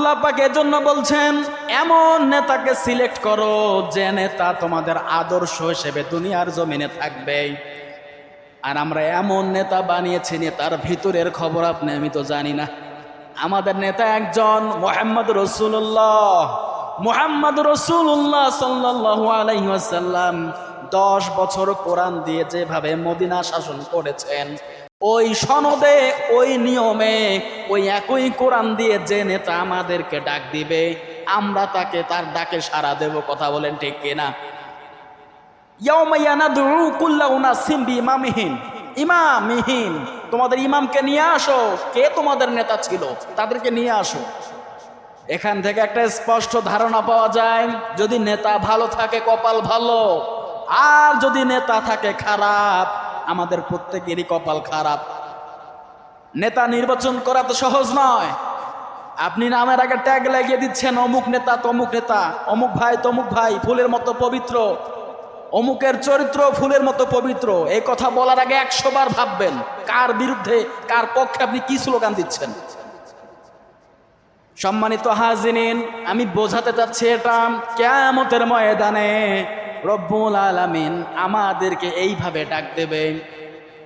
আল্লাহ পাক এজন্য বলছেন, এমন নেতাকে সিলেক্ট করো যে নেতা তোমাদের আদর্শ হিসেবে দুনিয়ার জমিনে থাকবে। আর আমরা এমন নেতা বানিয়েছি নেতার ভিতরের খবর আপনি, আমি তো জানি না। আমাদের নেতা একজন মোহাম্মদ রসুল্লাহ মোহাম্মদ রসুল্লাহ সাল্লাহ দশ বছর কোরআন দিয়ে যেভাবে মদিনা শাসন করেছেন ওই সনদে, ওই নিয়মে, ওই একই কোরআন দিয়ে যে নেতা আমাদেরকে ডাক দিবে, আমরা তাকে তার ডাকে সাড়া দেব, কথা বলেন ঠিক কিনা? ইমামিহীন, তোমাদের ইমামকে নিয়ে আসো, কে তোমাদের নেতা ছিল? তাদেরকে নিয়ে আসো। এখান থেকে একটা স্পষ্ট ধারণা পাওয়া যায়, যদি নেতা ভালো থাকে, কপাল ভালো, আর যদি নেতা থাকে খারাপ আমাদের প্রত্যেকেরই কপাল খারাপ। নেতা নির্বাচন করা তো সহজ নয়। আপনি নামের আগে ট্যাগ লাগিয়ে দিচ্ছেন, অমুক নেতা, তমুক নেতা, অমুক ভাই, তমুক ভাই, ফুলের মতো পবিত্র। অমুকের চরিত্র ফুলের মতো পবিত্র। এই কথা বলার আগে একশো বার ভাববেন, কার বিরুদ্ধে, কার পক্ষে আপনি কি স্লোগান দিচ্ছেন। সম্মানিত হাজিনিন আমি বোঝাতে চাচ্ছি এটা কেয়ামতের ময়দানে। রব্বুল আলামিন আমাদেরকে এইভাবে ডাক দেবে